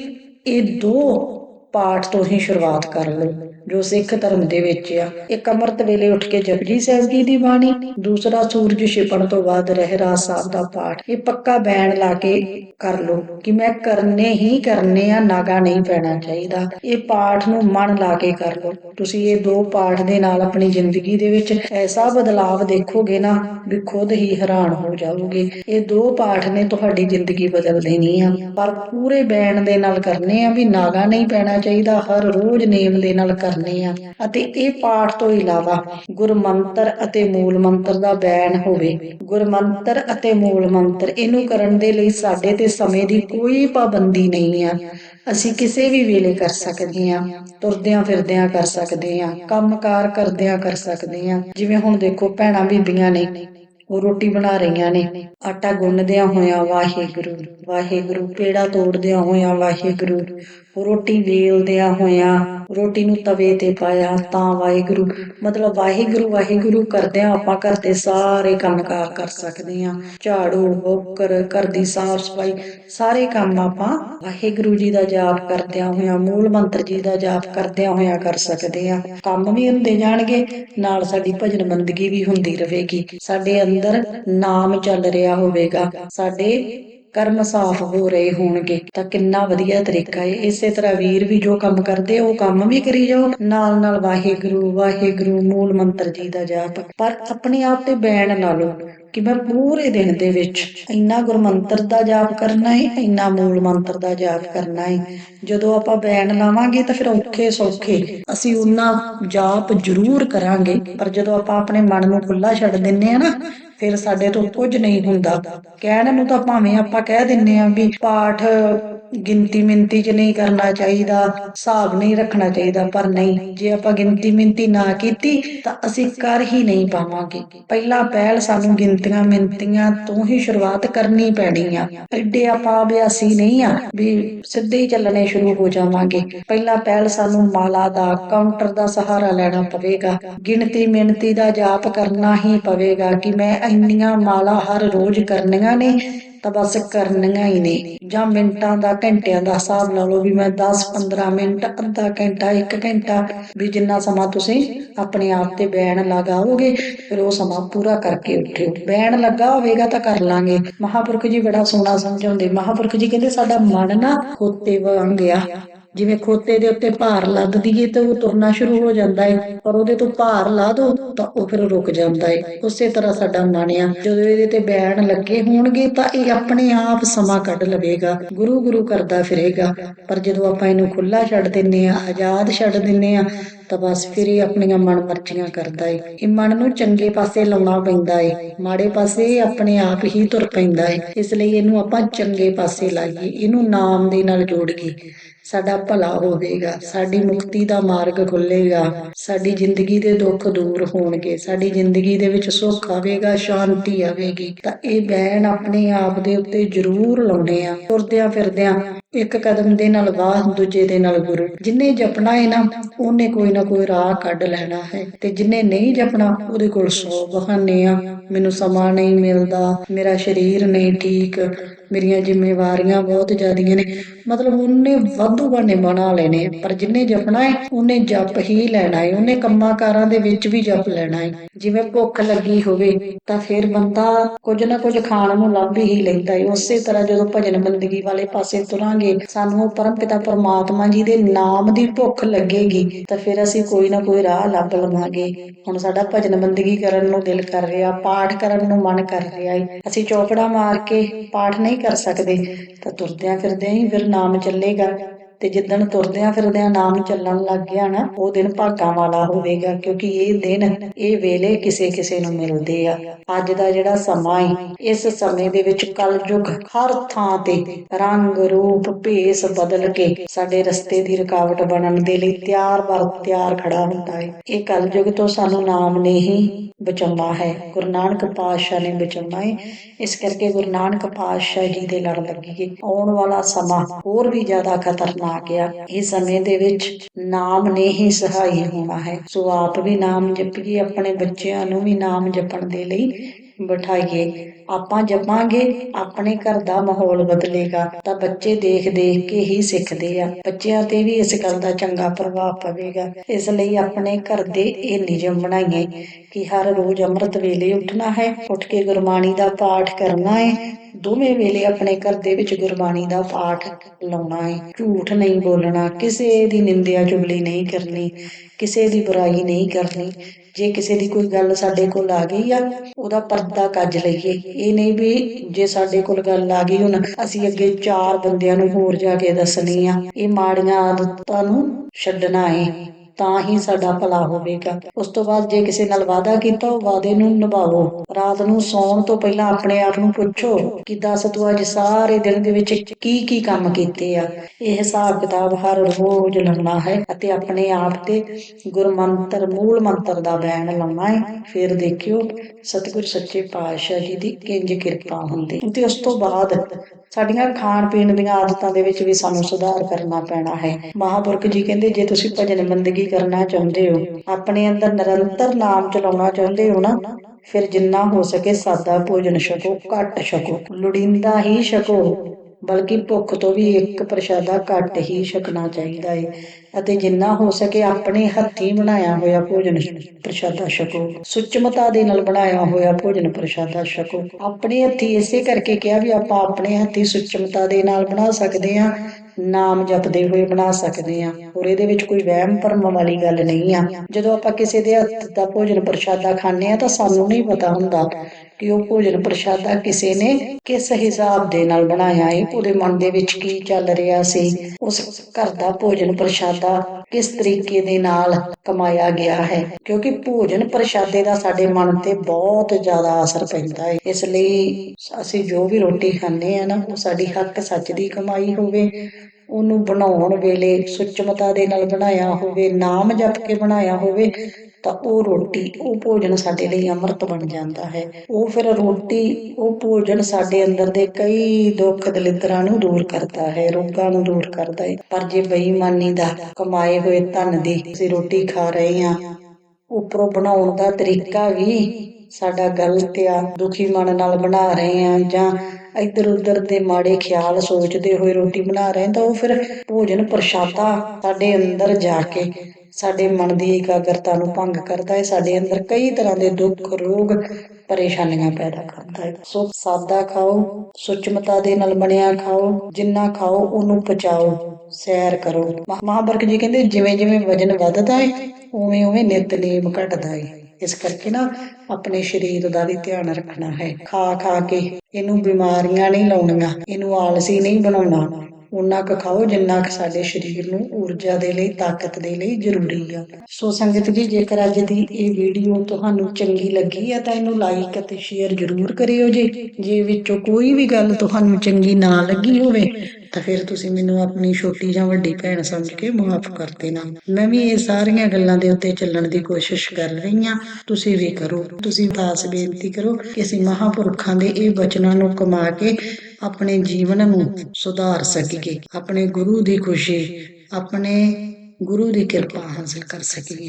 ਇਹ ਦੋ ਪਾਠ ਤੋਂ ਹੀ ਸ਼ੁਰੂਆਤ ਕਰ ਲਓ। ਜੋ ਸਿੱਖ ਧਰਮ ਦੇ ਵਿੱਚ ਆ। ਇੱਕ ਅੰਮ੍ਰਿਤ ਵੇਲੇ ਉੱਠ ਕੇ ਜਪਜੀ ਸਾਹਿਬ ਜੀ ਦੀ ਬਾਣੀ, ਦੂਸਰਾ ਸੂਰਜ ਛਿਪਣ ਤੋਂ ਬਾਅਦ ਰਹਿਰਾਸ ਸਾਹਿਬ ਦਾ ਪਾਠ। ਇਹ ਪੱਕਾ ਬੈਣ ਲਾ ਕੇ ਕਰ ਲਓ ਕਿ ਮੈਂ ਕਰਨੇ ਹੀ ਕਰਨੇ ਆ, ਨਾਗਾ ਨਹੀਂ ਪੈਣਾ ਚਾਹੀਦਾ। ਇਹ ਪਾਠ ਨੂੰ ਮਨ ਲਾ ਕੇ ਕਰ ਲਓ। ਤੁਸੀਂ ਇਹ ਦੋ ਪਾਠ ਦੇ ਨਾਲ ਆਪਣੀ ਜ਼ਿੰਦਗੀ ਦੇ ਵਿੱਚ ਐਸਾ ਬਦਲਾਵ ਦੇਖੋਗੇ ਨਾ ਵੀ ਖੁਦ ਹੀ ਹੈਰਾਨ ਹੋ ਜਾਓਗੇ। ਇਹ ਦੋ ਪਾਠ ਨੇ ਤੁਹਾਡੀ ਜ਼ਿੰਦਗੀ ਬਦਲ ਦੇਣੀ ਆ। ਪਰ ਪੂਰੇ ਬੈਣ ਦੇ ਨਾਲ ਕਰਨੇ ਆ ਵੀ ਨਾਗਾ ਨਹੀਂ ਪੈਣਾ ਚਾਹੀਦਾ। ਹਰ ਰੋਜ਼ ਨੇਮ ਦੇ ਨਾਲ ਕਰ ਕਰਨੇ ਆ। ਅਤੇ ਇਹ ਪਾਠ ਤੋਂ ਇਲਾਵਾ ਗੁਰਮੰਤਰ ਅਤੇ ਮੂਲ ਮੰਤਰ ਦਾ ਬੈਣ ਹੋਵੇ। ਗੁਰਮੰਤਰ ਅਤੇ ਮੂਲ ਮੰਤਰ ਇਹਨੂੰ ਕਰਨ ਦੇ ਲਈ ਸਾਡੇ ਤੇ ਸਮੇਂ ਦੀ ਕੋਈ ਪਾਬੰਦੀ ਨਹੀਂ ਆ। ਅਸੀਂ ਕਿਸੇ ਵੀ ਵੇਲੇ ਕਰ ਸਕਦੇ ਆ। ਤੁਰਦਿਆਂ ਫਿਰਦਿਆਂ ਕਰ ਸਕਦੇ ਆ। ਕੰਮਕਾਰ ਕਰਦਿਆਂ ਕਰ ਸਕਦੇ ਆ। ਜਿਵੇਂ ਹੁਣ ਦੇਖੋ ਭੈਣਾਂ ਬੀਬੀਆਂ ਨੇ, ਉਹ ਰੋਟੀ ਬਣਾ ਰਹੀਆਂ ਨੇ। ਆਟਾ ਗੁੰਨਦਿਆਂ ਹੋਇਆਂ ਵਾਹਿਗੁਰੂ ਵਾਹਿਗੁਰੂ, ਪੇੜਾ ਤੋੜਦਿਆਂ ਹੋਇਆਂ ਵਾਹਿਗੁਰੂ ਰੋਟੀ ਵੇਲਦਿਆਂ ਹੋਇਆਂ, ਰੋਟੀ ਨੂੰ ਤਵੇ ਤੇ ਪਾਇਆ ਤਾਂ ਵਾਹਿਗੁਰੂ, ਮਤਲਬ ਵਾਹਿਗੁਰੂ ਵਾਹਿਗੁਰੂ ਕਰਦਿਆਂ ਆਪਾਂ ਘਰ ਦੇ ਸਾਰੇ ਕੰਮਕਾਰ ਕਰ ਸਕਦੇ ਆ ਝਾੜੂ, ਬੋਕਰ, ਘਰ ਦੀ ਸਾਫ਼ ਸਫ਼ਾਈ, ਸਾਰੇ ਕੰਮ ਆਪਾਂ ਵਾਹਿਗੁਰੂ ਜੀ ਦਾ ਜਾਪ ਕਰਦਿਆਂ ਹੋਇਆ, ਮੂਲ ਮੰਤਰ ਜੀ ਦਾ ਜਾਪ ਕਰਦਿਆਂ ਹੋਇਆ ਕਰ ਸਕਦੇ ਆ ਕੰਮ ਵੀ ਹੁੰਦੇ ਜਾਣਗੇ, ਨਾਲ ਸਾਡੀ ਭਜਨ ਬੰਦਗੀ ਵੀ ਹੁੰਦੀ ਰਹੇਗੀ। ਸਾਡੇ ਅੰਦਰ ਨਾਮ ਚੱਲ ਰਿਹਾ ਹੋਵੇਗਾ। ਸਾਡੇ ਕਰਮ ਸਾਫ਼ ਹੋ ਰਹੇ ਹੋਣਗੇ। ਤਾਂ ਕਿੰਨਾ ਵਧੀਆ ਤਰੀਕਾ ਹੈ ਇਸੇ ਤਰ੍ਹਾਂ ਵੀਰ ਵੀ ਜੋ ਕੰਮ ਕਰਦੇ, ਉਹ ਕੰਮ ਵੀ ਕਰੀ ਜਾਓ। ਨਾਲ ਨਾਲ ਵਾਹਿਗੁਰੂ ਵਾਹਿਗੁਰੂ ਮੂਲ ਮੰਤਰ ਜੀ ਦਾ ਜਾਪ। ਪਰ ਆਪਣੇ ਆਪ ਤੇ ਬੈਣ ਲਾ ਲਓ। ਕਿ ਮੈਂ ਪੂਰੇ ਦਿਨ ਦੇ ਵਿੱਚ ਇੰਨਾ ਗੁਰਮੰਤਰ ਦਾ ਜਾਪ ਕਰਨਾ ਹੈ ਇੰਨਾ ਮੂਲ ਮੰਤਰ ਦਾ ਜਾਪ ਕਰਨਾ ਹੈ ਜਦੋਂ ਆਪਾਂ ਬੈਣ ਲਾਵਾਂਗੇ ਤਾਂ ਫਿਰ ਔਖੇ ਸੌਖੇ ਅਸੀਂ ਉਹਨਾਂ ਜਾਪ ਜ਼ਰੂਰ ਕਰਾਂਗੇ। ਪਰ ਜਦੋਂ ਆਪਾਂ ਆਪਣੇ ਮਨ ਨੂੰ ਖੁੱਲਾ ਛੱਡ ਦਿੰਨੇ ਆ ਨਾ, ਫਿਰ ਸਾਡੇ ਤੋਂ ਕੁਝ ਨਹੀਂ ਹੁੰਦਾ। ਕਹਿਣ ਨੂੰ ਤਾਂ ਭਾਵੇਂ ਆਪਾਂ ਕਹਿ ਦਿੰਨੇ ਆ ਵੀ ਪਾਠ ਗਿਣਤੀ ਮਿੰਤੀ 'ਚ ਨਹੀਂ ਕਰਨਾ ਚਾਹੀਦਾ, ਹਿਸਾਬ ਨਹੀਂ ਰੱਖਣਾ ਚਾਹੀਦਾ, ਪਰ ਨਹੀਂ, ਜੇ ਆਪਾਂ ਗਿਣਤੀ ਮਿੰਤੀ ਨਾ ਕੀਤੀ, ਤਾਂ ਅਸੀਂ ਕਰ ਹੀ ਨਹੀਂ ਪਾਵਾਂਗੇ। ਪਹਿਲਾ ਪਹਿਲ ਸਾਨੂੰ ਗਿਣਤੀਆਂ ਮਿੰਤੀਆਂ ਤੋਂ ਹੀ ਸ਼ੁਰੂਆਤ ਕਰਨੀ ਪੈਣੀ ਆ। ਐਡੇ ਆਪਾਂ ਅਭਿਆਸੀ ਨਹੀਂ ਆ ਵੀ ਸਿੱਧੇ ਹੀ ਚੱਲਣੇ ਸ਼ੁਰੂ ਹੋ ਜਾਵਾਂਗੇ। ਪਹਿਲਾ ਪਹਿਲ ਸਾਨੂੰ ਮਾਲਾ ਦਾ, ਕਾਊਂਟਰ ਦਾ ਸਹਾਰਾ ਲੈਣਾ ਪਵੇਗਾ। ਗਿਣਤੀ ਮਿੰਤੀ ਦਾ ਜਾਪ ਕਰਨਾ ਹੀ ਪਵੇਗਾ ਕਿ ਮੈਂ ਇੰਨੀਆਂ ਮਾਲਾ ਹਰ ਰੋਜ਼ ਕਰਨੀਆਂ ਨੇ ਤਾਂ ਬਸ ਕਰਨੀਆਂ ਹੀ ਨੇ। ਜਾਂ ਮਿੰਟਾਂ ਦਾ, ਘੰਟਿਆਂ ਦਾ ਹਿਸਾਬ ਲਾ ਲਓ ਵੀ ਮੈਂ 10 15 ਮਿੰਟ, ਅੱਧਾ ਘੰਟਾ 1 ਘੰਟਾ ਵੀ ਜਿੰਨਾ ਸਮਾਂ ਤੁਸੀਂ ਆਪਣੇ ਆਪ ਤੇ ਬੈਣ ਲਗਾਓਗੇ, ਫਿਰ ਉਹ ਸਮਾਂ ਪੂਰਾ ਕਰਕੇ ਉੱਠਿਓ। ਬੈਣ ਲੱਗਾ ਹੋਵੇਗਾ ਤਾਂ ਕਰ ਲਾਂਗੇ। ਮਹਾਪੁਰਖ ਜੀ ਬੜਾ ਸੋਹਣਾ ਸਮਝਾਉਂਦੇ। ਮਹਾਪੁਰਖ ਜੀ ਕਹਿੰਦੇ, ਸਾਡਾ ਮਨ ਨਾ ਖੋਤੇ ਵਾਂਗ ਆ। ਜਿਵੇਂ ਖੋਤੇ ਦੇ ਉੱਤੇ ਭਾਰ ਲੱਦ ਦਈਏ ਤਾਂ ਉਹ ਤੁਰਨਾ ਸ਼ੁਰੂ ਹੋ ਜਾਂਦਾ ਹੈ ਪਰ ਉਹਦੇ ਤੋਂ ਭਾਰ ਲਾ ਦੋ ਤਾਂ ਉਹ ਫਿਰ ਰੁਕ ਜਾਂਦਾ ਹੈ ਉਸੇ ਤਰ੍ਹਾਂ ਸਾਡਾ ਮਨ ਆ ਜਦੋਂ ਇਹਦੇ ਤੇ ਬੈਣ ਲੱਗੇ ਹੋਣਗੇ ਤਾਂ ਇਹ ਆਪਣੇ ਆਪ ਸਮਾਂ ਕੱਢ ਲਵੇਗਾ। ਗੁਰੂ ਗੁਰੂ ਕਰਦਾ ਫਿਰੇਗਾ। ਪਰ ਜਦੋਂ ਆਪਾਂ ਇਹਨੂੰ ਖੁੱਲਾ ਛੱਡ ਦਿੰਨੇ ਆ ਆਜ਼ਾਦ ਛੱਡ ਦਿੰਨੇ ਆ ਤਾਂ ਬਸ ਫਿਰ ਇਹ ਆਪਣੀਆਂ ਮਨ ਮਰਜ਼ੀਆਂ ਕਰਦਾ ਏ। ਇਹ ਮਨ ਨੂੰ ਚੰਗੇ ਪਾਸੇ ਲਾਉਣਾ ਪੈਂਦਾ ਏ। ਮਾੜੇ ਪਾਸੇ ਆਪਣੇ ਆਪ ਹੀ ਤੁਰ ਪੈਂਦਾ ਏ। ਇਸ ਲਈ ਇਹਨੂੰ ਆਪਾਂ ਚੰਗੇ ਪਾਸੇ ਲਾਈਏ। ਇਹਨੂੰ ਨਾਮ ਦੇ ਨਾਲ ਜੋੜੀਏ। ਸਾਡਾ ਭਲਾ ਹੋਵੇਗਾ, ਸਾਡੀ ਮੁਕਤੀ ਦਾ ਮਾਰਗ ਖੁੱਲੇਗਾ ਸਾਡੀ ਜ਼ਿੰਦਗੀ ਦੇ ਦੁੱਖ ਦੂਰ ਹੋਣਗੇ, ਸਾਡੀ ਜ਼ਿੰਦਗੀ ਦੇ ਵਿੱਚ ਸੁੱਖ ਆਵੇਗਾ, ਸ਼ਾਂਤੀ ਆਵੇਗੀ। ਤਾਂ ਇਹ ਬੈਣ ਆਪਣੇ ਆਪ ਦੇ ਉੱਤੇ ਜ਼ਰੂਰ ਲਾਉਣੇ ਆ ਤੁਰਦਿਆਂ ਫਿਰਦਿਆਂ ਇੱਕ ਕਦਮ ਦੇ ਨਾਲ ਵਾਹ ਦੂਜੇ ਦੇ ਨਾਲ ਗੁਰੂ। ਜਿੰਨੇ ਜਪਣਾ ਹੈ ਨਾ, ਉਹਨੇ ਕੋਈ ਨਾ ਕੋਈ ਰਾਹ ਕੱਢ ਲੈਣਾ ਹੈ। ਤੇ ਜਿੰਨੇ ਨਹੀਂ ਜਪਣਾ, ਉਹਦੇ ਕੋਲ ਸੌ ਬਹਾਨੇ ਆ। ਮੈਨੂੰ ਸਮਾਂ ਨਹੀਂ ਮਿਲਦਾ, ਮੇਰਾ ਸਰੀਰ ਨਹੀਂ ਠੀਕ, ਮੇਰੀਆਂ ਜ਼ਿੰਮੇਵਾਰੀਆਂ ਬਹੁਤ ਜ਼ਿਆਦੀਆਂ ਨੇ। ਮਤਲਬ ਉਹਨੇ ਵਾਧੂ ਬਹਾਨੇ ਬਣਾ ਲੈਣੇ। ਪਰ ਜਿੰਨੇ ਜਪਣਾ ਹੈ ਉਹਨੇ ਜਪ ਹੀ ਲੈਣਾ ਹੈ ਉਹਨੇ ਕੰਮਾਂ ਕਾਰਾਂ ਦੇ ਵਿੱਚ ਵੀ ਜਪ ਲੈਣਾ ਹੈ ਜਿਵੇਂ ਭੁੱਖ ਲੱਗੀ ਹੋਵੇ, ਤਾਂ ਫਿਰ ਬੰਦਾ ਕੁਝ ਨਾ ਕੁਝ ਖਾਣ ਨੂੰ ਲੱਭ ਹੀ ਲੈਂਦਾ ਹੈ ਉਸੇ ਤਰ੍ਹਾਂ ਜਦੋਂ ਭਜਨ ਬੰਦਗੀ ਵਾਲੇ ਪਾਸੇ ਤੁਰਾਂ ਤੁਰਾਂਗੇ ਸਾਨੂੰ ਉਹ ਪਰਮਪਿਤਾ ਪਰਮਾਤਮਾ ਜੀ ਦੇ ਨਾਮ ਦੀ ਭੁੱਖ ਲੱਗੇਗੀ, ਤਾਂ ਫਿਰ ਅਸੀਂ ਕੋਈ ਨਾ ਕੋਈ ਰਾਹ ਲੱਭ ਲਵਾਂਗੇ। ਹੁਣ ਸਾਡਾ ਭਜਨ ਬੰਦਗੀ ਕਰਨ ਨੂੰ ਦਿਲ ਕਰ ਰਿਹਾ, ਪਾਠ ਕਰਨ ਨੂੰ ਮਨ ਕਰ ਰਿਹਾ ਹੈ ਅਸੀਂ ਚੌਪੜਾ ਮਾਰ ਕੇ ਪਾਠ ਨਹੀਂ ਕਰ ਸਕਦੇ, ਤਾਂ ਤੁਰਦਿਆਂ ਫਿਰਦਿਆਂ ਹੀ ਫਿਰ ਨਾਮ ਚੱਲੇਗਾ। ਤੇ ਜਿੱਦਣ ਤੁਰਦਿਆਂ ਫਿਰਦਿਆਂ ਨਾਮ ਚੱਲਣ ਲੱਗ ਗਿਆ ਨਾ, ਉਹ ਦਿਨ ਭਾਗਾਂ ਵਾਲਾ ਹੋਵੇਗਾ, ਕਿਉਂਕਿ ਇਹ ਦਿਨ ਇਹ ਵੇਲੇ ਕਿਸੇ ਕਿਸੇ ਨੂੰ ਮਿਲਦੇ ਆ। ਅੱਜ ਦਾ ਜਿਹੜਾ ਸਮਾਂ ਹੈ ਇਸ ਸਮੇਂ ਦੇ ਵਿੱਚ ਕਲਯੁਗ ਹਰ ਥਾਂ ਤੇ ਰੰਗ, ਰੂਪ, ਭੇਸ ਬਦਲ ਕੇ ਸਾਡੇ ਰਸਤੇ ਦੀ ਰੁਕਾਵਟ ਬਣਨ ਦੇ ਲਈ ਤਿਆਰ ਬਰ ਤਿਆਰ ਖੜਾ ਹੁੰਦਾ ਹੈ ਇਹ ਕਲਯੁਗ ਤੋਂ ਸਾਨੂੰ ਨਾਮ ਨੇ ਹੀ ਬਚਾਉਣਾ ਹੈ। ਗੁਰੂ ਨਾਨਕ ਪਾਤਸ਼ਾਹ ਨੇ ਬਚਾਉਣਾ ਹੈ ਇਸ ਕਰਕੇ ਗੁਰੂ ਨਾਨਕ ਪਾਤਸ਼ਾਹ ਜੀ ਦੇ ਲੜ ਲੱਗੀਏ ਆਉਣ ਵਾਲਾ ਸਮਾਂ ਹੋਰ ਵੀ ਜ਼ਿਆਦਾ ਖਤਰਨਾਕ ਆ ਇਹ ਸਮੇਂ ਦੇ ਵਿੱਚ ਨਾਮ ਨੇ ਹੀ ਸਹਾਈ ਹੋਣਾ ਹੈ। ਸੋ ਆਪ ਵੀ ਨਾਮ ਜਪੀਏ, ਆਪਣੇ ਬੱਚਿਆਂ ਨੂੰ ਵੀ ਨਾਮ ਜਪਣ ਦੇ ਲਈ ਬਿਠਾਈਏ। ਆਪਾਂ ਜਪਾਂਗੇ ਆਪਣੇ ਘਰ ਦਾ ਮਾਹੌਲ ਬਦਲੇਗਾ। ਤਾਂ ਬੱਚੇ ਦੇਖ ਦੇਖ ਕੇ ਹੀ ਸਿੱਖਦੇ ਆ। ਬੱਚਿਆਂ ਤੇ ਵੀ ਇਸ ਗੱਲ ਦਾ ਚੰਗਾ ਪ੍ਰਭਾਵ ਪਵੇਗਾ। ਇਸ ਲਈ ਆਪਣੇ ਘਰ ਦੇ ਇਹ ਨਿਯਮ ਬਣਾਈਏ ਕਿ ਹਰ ਰੋਜ਼ ਅੰਮ੍ਰਿਤ ਵੇਲੇ ਉੱਠਣਾ ਹੈ, ਉੱਠ ਕੇ ਗੁਰਬਾਣੀ ਦਾ ਪਾਠ ਕਰਨਾ ਹੈ। ਦੋਵੇਂ ਵੇਲੇ ਆਪਣੇ ਘਰ ਦੇ ਵਿੱਚ ਗੁਰਬਾਣੀ ਦਾ ਪਾਠ ਲਾਉਣਾ ਹੈ। ਝੂਠ ਨਹੀਂ ਬੋਲਣਾ, ਕਿਸੇ ਦੀ ਨਿੰਦਿਆ ਚੁਗਲੀ ਨਹੀਂ ਕਰਨੀ, ਕਿਸੇ ਦੀ ਬੁਰਾਈ ਨਹੀਂ ਕਰਨੀ। ਜੇ ਕਿਸੇ ਦੀ ਕੋਈ ਗੱਲ ਸਾਡੇ ਕੋਲ ਆ ਗਈ ਆ, ਉਹਦਾ ਪਰਦਾ ਕੱਜ ਲਈਏ। ਇਹ ਨਹੀਂ ਵੀ ਜੇ ਸਾਡੇ ਕੋਲ ਗੱਲ ਆ ਗਈ ਹੁਣ ਅਸੀਂ ਅੱਗੇ ਚਾਰ ਬੰਦਿਆਂ ਨੂੰ ਹੋਰ ਜਾ ਕੇ ਦੱਸਣੀ ਆ। ਇਹ ਮਾੜੀਆਂ ਆਦਤਾਂ ਨੂੰ ਛੱਡਣਾ ਹੈ ਤਾਂ ਹੀ ਸਾਡਾ ਭਲਾ ਹੋਵੇਗਾ। ਉਸ ਤੋਂ ਬਾਅਦ ਜੇ ਕਿਸੇ ਨਾਲ ਵਾਅਦਾ ਕੀਤਾ, ਉਹ ਵਾਅਦੇ ਨੂੰ ਨਿਭਾਵੋ। ਰਾਤ ਨੂੰ ਸੌਣ ਤੋਂ ਪਹਿਲਾਂ ਆਪਣੇ ਆਪ ਨੂੰ ਪੁੱਛੋ ਕਿ ਦੱਸ ਤੂੰ ਅੱਜ ਸਾਰੇ ਦਿਨ ਦੇ ਵਿੱਚ ਕੀ ਕੀ ਕੰਮ ਕੀਤੇ ਆ। ਇਹ ਹਿਸਾਬ ਕਿਤਾਬ ਹਰ ਰੋਜ਼ ਲਾਉਣਾ ਹੈ ਅਤੇ ਆਪਣੇ ਆਪ ਤੇ ਗੁਰਮੰਤਰ, ਮੂਲ ਮੰਤਰ ਦਾ ਬੈਣ ਲਾਉਣਾ ਹੈ। ਫਿਰ ਦੇਖਿਓ, ਸਤਿਗੁਰ ਸੱਚੇ ਪਾਤਸ਼ਾਹ ਜੀ ਦੀ ਕਿੰਜ ਕਿਰਪਾ ਹੁੰਦੀ। ਤੇ ਉਸ ਤੋਂ ਬਾਅਦ ਸਾਡੀਆਂ ਖਾਣ ਪੀਣ ਦੀਆਂ ਆਦਤਾਂ ਦੇ ਵਿੱਚ ਵੀ ਸਾਨੂੰ ਸੁਧਾਰ ਕਰਨਾ ਪੈਣਾ ਹੈ। ਮਹਾਪੁਰਖ ਜੀ ਕਹਿੰਦੇ, ਜੇ ਤੁਸੀਂ ਭਜਨ ਬੰਦਗੀ ਕਰਨਾ ਚਾਹੁੰਦੇ ਹੋ, ਆਪਣੇ ਅੰਦਰ ਨਿਰੰਤਰ ਨਾਮ ਚਲਾਉਣਾ ਚਾਹੁੰਦੇ ਹੋ ਨਾ, ਫਿਰ ਜਿੰਨਾ ਹੋ ਸਕੇ ਸਾਦਾ ਭੋਜਨ ਛਕੋ, ਘੱਟ ਛਕੋ, ਲੋੜੀਂਦਾ ਹੀ ਛਕੋ। ਬਲਕਿ ਭੁੱਖ ਤੋਂ ਵੀ ਇੱਕ ਪ੍ਰਸ਼ਾਦਾ ਘੱਟ ਹੀ ਛਕਣਾ ਚਾਹੀਦਾ ਹੈ ਅਤੇ ਜਿੰਨਾ ਹੋ ਸਕੇ ਆਪਣੇ ਹੱਥੀਂ ਬਣਾਇਆ ਹੋਇਆ ਭੋਜਨ ਪ੍ਰਸ਼ਾਦਾ ਛਕੋ। ਸੁਚਮਤਾ ਦੇ ਨਾਲ ਬਣਾਇਆ ਹੋਇਆ ਭੋਜਨ ਪ੍ਰਸ਼ਾਦਾ ਛਕੋ। ਆਪਣੇ ਹੱਥੀਂ ਇਸੇ ਕਰਕੇ ਕਿਹਾ ਵੀ ਆਪਾਂ ਆਪਣੇ ਹੱਥੀਂ ਸੁਚਮਤਾ ਦੇ ਨਾਲ ਬਣਾ ਸਕਦੇ ਹਾਂ। ਨਾਮ ਜਪਦੇ ਹੋਏ ਬਣਾ ਸਕਦੇ ਹਾਂ। ਔਰ ਇਹਦੇ ਵਿੱਚ ਕੋਈ ਵਹਿਮ ਭਰਮ ਵਾਲੀ ਗੱਲ ਨਹੀਂ ਆ। ਜਦੋਂ ਆਪਾਂ ਕਿਸੇ ਦੇ ਹੱਥ ਦਾ ਭੋਜਨ ਪ੍ਰਸ਼ਾਦਾ ਖਾਂਦੇ ਆ ਤਾਂ ਸਾਨੂੰ ਨਹੀਂ ਪਤਾ ਹੁੰਦਾ ਕਿ ਉਹ ਭੋਜਨ ਪ੍ਰਸ਼ਾਦਾ ਕਿਸੇ ਨੇ ਕਿਸ ਹਿਸਾਬ ਦੇ ਨਾਲ ਬਣਾਇਆ ਹੈ, ਉਹਦੇ ਮਨ ਦੇ ਵਿੱਚ ਕੀ ਚੱਲ ਰਿਹਾ ਸੀ, ਉਸ ਘਰ ਦਾ ਭੋਜਨ ਪ੍ਰਸ਼ਾਦਾ ਕਿਸ ਤਰੀਕੇ ਦੇ ਨਾਲ ਕਮਾਇਆ ਗਿਆ ਹੈ, ਕਿਉਂਕਿ ਭੋਜਨ ਪ੍ਰਸ਼ਾਦੇ ਦਾ ਸਾਡੇ ਮਨ ਤੇ ਬਹੁਤ ਜ਼ਿਆਦਾ ਅਸਰ ਪੈਂਦਾ ਹੈ ਇਸ ਲਈ ਅਸੀਂ ਜੋ ਵੀ ਰੋਟੀ ਖਾਂਦੇ ਆ ਨਾ, ਉਹ ਸਾਡੀ ਹੱਕ ਸੱਚ ਦੀ ਕਮਾਈ ਹੋਵੇ ਉਹਨੂੰ ਬਣਾਉਣ ਵੇਲੇ ਸੁਚਮਤਾ ਦੇ ਨਾਲ ਬਣਾਇਆ ਹੋਵੇ, ਨਾਮ ਜਪ ਕੇ ਬਣਾਇਆ ਹੋਵੇ, ਤਾਂ ਉਹ ਰੋਟੀ, ਉਹ ਭੋਜਨ ਸਾਡੇ ਲਈ ਅੰਮ੍ਰਿਤ ਬਣ ਜਾਂਦਾ ਹੈ। ਉਹ ਫਿਰ ਰੋਟੀ, ਉਹ ਭੋਜਨ ਸਾਡੇ ਅੰਦਰ ਦੇ ਕਈ ਦੁੱਖ ਦਲਿੱਦਰਾਂ ਨੂੰ ਦੂਰ ਕਰਦਾ ਹੈ, ਰੋਗਾਂ ਨੂੰ ਦੂਰ ਕਰਦਾ ਹੈ। ਪਰ ਜੇ ਬੇਈਮਾਨੀ ਦਾ ਕਮਾਏ ਹੋਏ ਧਨ ਦੀ ਅਸੀਂ ਰੋਟੀ ਖਾ ਰਹੇ ਹਾਂ, ਉੱਪਰੋਂ ਬਣਾਉਣ ਦਾ ਤਰੀਕਾ ਵੀ ਸਾਡਾ ਗਲਤ ਆ, ਦੁਖੀ ਮਨ ਨਾਲ ਬਣਾ ਰਹੇ ਆ ਜਾਂ ਇੱਧਰ ਉੱਧਰ ਦੇ ਮਾੜੇ ਖਿਆਲ ਸੋਚਦੇ ਹੋਏ ਰੋਟੀ ਬਣਾ ਰਹੇ ਤਾਂ ਉਹ ਫਿਰ ਭੋਜਨ ਪ੍ਰਸ਼ਾਦਾ ਸਾਡੇ ਅੰਦਰ ਜਾ ਕੇ ਸਾਡੇ ਮਨ ਦੀ ਇਕਾਗਰਤਾ ਨੂੰ ਭੰਗ ਕਰਦਾ ਹੈ। ਸਾਡੇ ਅੰਦਰ ਕਈ ਤਰ੍ਹਾਂ ਦੇ ਦੁੱਖ, ਰੋਗ, ਪਰੇਸ਼ਾਨੀਆਂ ਪੈਦਾ ਕਰਦਾ ਹੈ। ਸੋ ਸਾਦਾ ਖਾਓ, ਸੁਚਮਤਾ ਦੇ ਨਾਲ ਬਣਿਆ ਖਾਓ, ਜਿੰਨਾ ਖਾਓ ਉਹਨੂੰ ਪਚਾਓ, ਸੈਰ ਕਰੋ। ਮਹਾ- ਜੀ ਕਹਿੰਦੇ ਜਿਵੇਂ ਜਿਵੇਂ ਵਜਨ ਵੱਧਦਾ ਹੈ ਉਵੇਂ ਉਵੇਂ ਨਿਤਨੇਮ ਘਟਦਾ ਹੈ। ਇਸ ਕਰਕੇ ਨਾ ਆਪਣੇ ਸਰੀਰ ਦਾ ਵੀ ਧਿਆਨ ਰੱਖਣਾ ਹੈ। ਖਾ ਖਾ ਕੇ ਇਹਨੂੰ ਬਿਮਾਰੀਆਂ ਨਹੀਂ ਲਾਉਣੀਆਂ, ਇਹਨੂੰ ਆਲਸੀ ਨਹੀਂ ਬਣਾਉਣਾ। ਉਨਾ ਕੁ ਖਾਓ ਜਿੰਨਾ ਕੁ ਸਾਡੇ ਸਰੀਰ ਨੂੰ ਊਰਜਾ ਦੇ ਲਈ, ਤਾਕਤ ਦੇ ਲਈ ਜ਼ਰੂਰੀ ਆ। ਸੋ ਸੰਗਤ ਜੀ, ਜੇਕਰ ਅੱਜ ਦੀ ਇਹ ਵੀਡੀਓ ਤੁਹਾਨੂੰ ਚੰਗੀ ਲੱਗੀ ਆ, ਤਾਂ ਇਹਨੂੰ ਲਾਈਕ ਅਤੇ ਸ਼ੇਅਰ ਜ਼ਰੂਰ ਕਰਿਓ ਜੀ। ਜੇ ਵਿੱਚੋਂ ਕੋਈ ਵੀ ਗੱਲ ਤੁਹਾਨੂੰ ਚੰਗੀ ਨਾ ਲੱਗੀ ਹੋਵੇ ਤਾਂ ਫਿਰ ਤੁਸੀਂ ਮੈਨੂੰ ਆਪਣੀ ਛੋਟੀ ਜਾਂ ਵੱਡੀ ਭੈਣ ਸਮਝ ਕੇ ਮਾਫ ਕਰ ਦੇਣਾ। ਮੈਂ ਵੀ ਇਹ ਸਾਰੀਆਂ ਗੱਲਾਂ ਦੇ ਉੱਤੇ ਚੱਲਣ ਦੀ ਕੋਸ਼ਿਸ਼ ਕਰ ਰਹੀ ਹਾਂ। ਤੁਸੀਂ ਵੀ ਕਰੋ। ਤੁਸੀਂ ਦਾਸ ਬੇਨਤੀ ਕਰੋ ਕਿ ਅਸੀਂ ਮਹਾਪੁਰਖਾਂ ਦੇ ਇਹ ਬਚਨਾਂ ਨੂੰ ਕਮਾ ਕੇ ਆਪਣੇ ਜੀਵਨ ਨੂੰ ਸੁਧਾਰ ਸਕੀਏ। ਆਪਣੇ ਗੁਰੂ ਦੀ ਖੁਸ਼ੀ, ਆਪਣੇ ਗੁਰੂ ਦੀ ਕਿਰਪਾ ਹਾਸਲ ਕਰ ਸਕੀਏ।